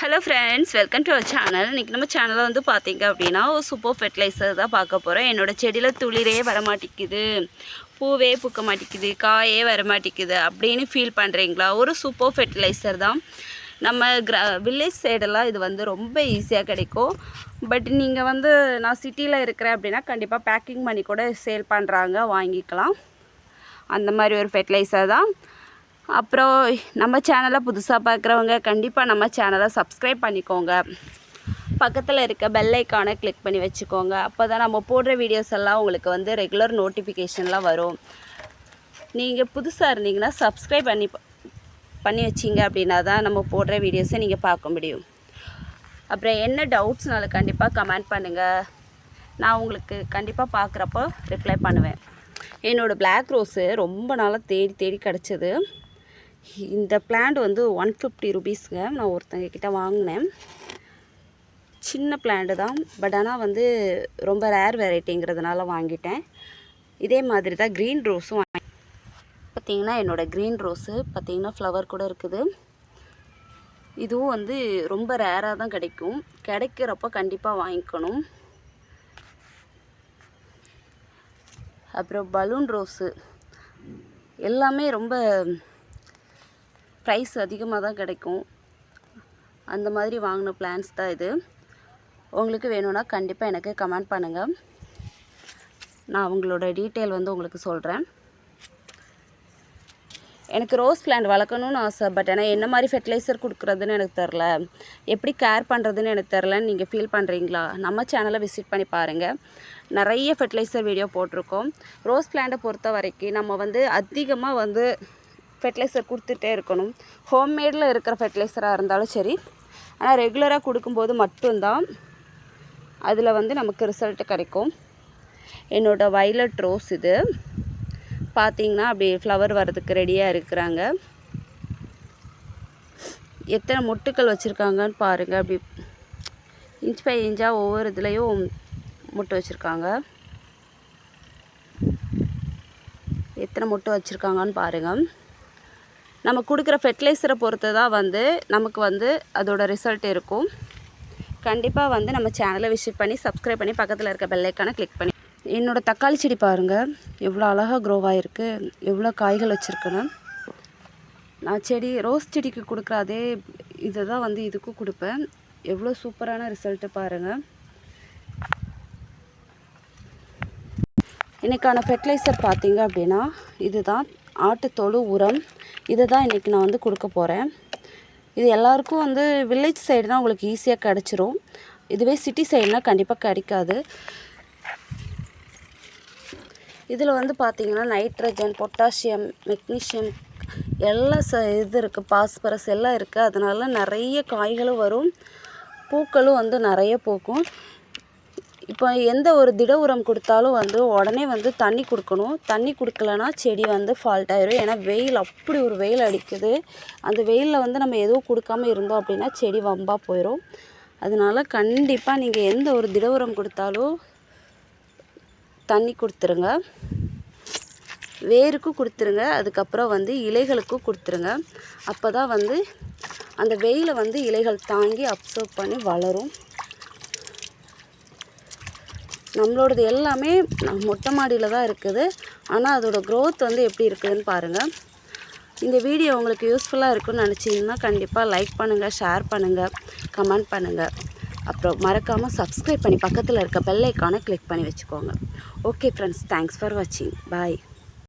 Hello friends welcome to our channel இன்றைக்கி நம்ம சேனலில் வந்து பார்த்திங்க அப்படின்னா ஒரு சூப்பர் ஃபெர்டிலைசர் தான் பார்க்க போகிறோம் என்னோட செடியில் துளிரே வர மாட்டேங்குது. பூவே பூக்க மாட்டேங்குது. காயே வர மாட்டேங்குது. அப்படின்னு ஃபீல் பண்ணுறீங்களா ஒரு சூப்பர் ஃபெர்டிலைசர் தான். நம்ம கிரா வில்லேஜ் சைடெல்லாம் இது வந்து ரொம்ப ஈஸியாக கிடைக்கும். பட் நீங்கள் வந்து நான் சிட்டியில் இருக்கிறேன் அப்படின்னா கண்டிப்பாக பேக்கிங் பண்ணி கூட சேல் பண்ணுறாங்க வாங்கிக்கலாம். அந்த மாதிரி ஒரு ஃபெர்டிலைசர் தான். அப்புறம் நம்ம சேனலை புதுசாக பார்க்குறவங்க கண்டிப்பாக நம்ம சேனலை சப்ஸ்கிரைப் பண்ணிக்கோங்க. பக்கத்தில் இருக்க பெல் ஐக்கானை கிளிக் பண்ணி வச்சுக்கோங்க. அப்போ தான் நம்ம போடுற வீடியோஸ் எல்லாம் உங்களுக்கு வந்து ரெகுலர் நோட்டிஃபிகேஷன்லாம் வரும். நீங்கள் புதுசாக இருந்தீங்கன்னா சப்ஸ்கிரைப் பண்ணி பண்ணி வச்சிங்க அப்படின்னா தான் நம்ம போடுற வீடியோஸை நீங்கள் பார்க்க முடியும். அப்புறம் என்ன டவுட்ஸ்னாலும் கண்டிப்பாக கமெண்ட் பண்ணுங்கள் நான் உங்களுக்கு கண்டிப்பாக பார்க்குறப்போ ரிப்ளை பண்ணுவேன். என்னோடய பிளாக் ரோஸு ரொம்ப நாளாக தேடி தேடி கிடச்சிது. இந்த பிளான்ட் வந்து ஒன் ஃபிஃப்டி ருபீஸ்க்கு நான் ஒருத்தங்க கிட்டே வாங்கினேன். சின்ன பிளான்ட்டு தான். பட் ஆனால் வந்து ரொம்ப ரேர் வெரைட்டிங்கிறதுனால வாங்கிட்டேன். இதே மாதிரி தான் க்ரீன் ரோஸும் வாங்க பார்த்திங்கன்னா என்னோடய க்ரீன் ரோஸு பார்த்திங்கன்னா ஃப்ளவர் கூட இருக்குது. இதுவும் வந்து ரொம்ப ரேராக தான் கிடைக்கும். கிடைக்கிறப்ப கண்டிப்பாக வாங்கிக்கணும். அப்புறம் பலூன் ரோஸு எல்லாமே ரொம்ப ப்ரைஸ் அதிகமாக தான் கிடைக்கும். அந்த மாதிரி வாங்கின பிளான்ஸ் தான் இது. உங்களுக்கு வேணும்னா கண்டிப்பாக எனக்கு கமெண்ட் பண்ணுங்கள் நான் அவங்களோட டீட்டெயில் வந்து உங்களுக்கு சொல்கிறேன் எனக்கு ரோஸ் பிளான்ட் வளர்க்கணும்னு ஆசை பட் ஆனால் என்ன மாதிரி ஃபெர்டிலைசர் கொடுக்குறதுன்னு எனக்கு தெரில எப்படி கேர் பண்ணுறதுன்னு எனக்கு தெரிலன்னு நீங்கள் ஃபீல் பண்ணுறீங்களா நம்ம சேனலை விசிட் பண்ணி பாருங்கள் நிறைய ஃபெர்டிலைசர் வீடியோ போட்டிருக்கோம். ரோஸ் பிளான்ட்டை பொறுத்த வரைக்கும் நம்ம வந்து அதிகமாக வந்து ஃபெர்டிலைசர் கொடுத்துட்டே இருக்கணும். ஹோம்மேடில் இருக்கிற ஃபெர்டிலைசராக இருந்தாலும் சரி. ஆனால் ரெகுலராக கொடுக்கும்போது மட்டும்தான் அதில் வந்து நமக்கு ரிசல்ட் கிடைக்கும். என்னோடய வைலட் ரோஸ் இது. பார்த்திங்கன்னா அப்படி ஃப்ளவர் வர்றதுக்கு ரெடியாக இருக்கிறாங்க. எத்தனை மொட்டுக்கள் வச்சுருக்காங்கன்னு பாருங்கள் அப்படி இன்ச் பை இன்ச்சாக ஒவ்வொரு இதுலேயும் முட்டை வச்சுருக்காங்க. எத்தனை முட்டை வச்சுருக்காங்கன்னு பாருங்கள் நம்ம கொடுக்குற ஃபெர்டிலைசரை பொறுத்து தான் வந்து நமக்கு வந்து அதோட ரிசல்ட் இருக்கும். கண்டிப்பாக வந்து நம்ம சேனலை விசிட் பண்ணி சப்ஸ்கிரைப் பண்ணி பக்கத்தில் இருக்க பெல்லைக்கான கிளிக் பண்ணி. என்னோடய தக்காளி செடி பாருங்கள் எவ்வளோ அழகாக க்ரோ ஆகிருக்கு எவ்வளோ காய்கள் வச்சுருக்குன்னு. நான் செடி ரோஸ் செடிக்கு கொடுக்குற அதே இதை தான் வந்து இதுக்கும் கொடுப்பேன். எவ்வளோ சூப்பரான ரிசல்ட்டு பாருங்கள் இன்றைக்கான ஃபெர்டிலைசர் பார்த்தீங்க அப்படின்னா இதுதான் ஆட்டுத்தொழு உரம். இதை தான் இன்றைக்கி நான் வந்து கொடுக்க போகிறேன் இது எல்லாருக்கும் வந்து வில்லேஜ் சைடுனா உங்களுக்கு ஈஸியாக கிடச்சிரும். இதுவே சிட்டி சைடுனால் கண்டிப்பாக கிடைக்காது. இதில் வந்து பார்த்திங்கன்னா நைட்ரஜன் பொட்டாசியம் மெக்னீஷியம் எல்லாம் ச இது இருக்குது பாஸ்பரஸ் எல்லாம் இருக்குது அதனால நிறைய காய்களும் வரும். பூக்களும் வந்து நிறைய பூக்கும். இப்போ எந்த ஒரு திட உரம் கொடுத்தாலும் வந்து உடனே வந்து தண்ணி கொடுக்கணும். தண்ணி கொடுக்கலனா செடி வந்து ஃபால்ட் ஆயிரும். ஏன்னா வெயில் அப்படி ஒரு வெயில் அடிக்குது. அந்த வெயிலில் வந்து நம்ம எதுவும் கொடுக்காம இருந்தோம் அப்படின்னா செடி வம்பாக போயிடும் அதனால கண்டிப்பாக நீங்கள் எந்த ஒரு திட உரம் கொடுத்தாலும் தண்ணி கொடுத்துருங்க. வேருக்கும் கொடுத்துருங்க. அதுக்கப்புறம் வந்து இலைகளுக்கும் கொடுத்துருங்க. அப்போ தான் வந்து அந்த வெயிலை வந்து இலைகள் தாங்கி அப்சர்வ் பண்ணி வளரும். நம்மளோடது எல்லாமே மொட்டை மாடியில் தான் இருக்குது. ஆனால் அதோடய க்ரோத் வந்து எப்படி இருக்குதுன்னு பாருங்கள் இந்த வீடியோ உங்களுக்கு யூஸ்ஃபுல்லாக இருக்குன்னு நினச்சிங்கன்னா கண்டிப்பாக லைக் பண்ணுங்கள் ஷேர் பண்ணுங்கள் கமெண்ட் பண்ணுங்கள் அப்புறம் மறக்காமல் சப்ஸ்கிரைப் பண்ணி பக்கத்தில் இருக்க பெல்லைக்கான கிளிக் பண்ணி வச்சுக்கோங்க. ஓகே ஃப்ரெண்ட்ஸ் தேங்க்ஸ் ஃபார் வாட்சிங் பாய்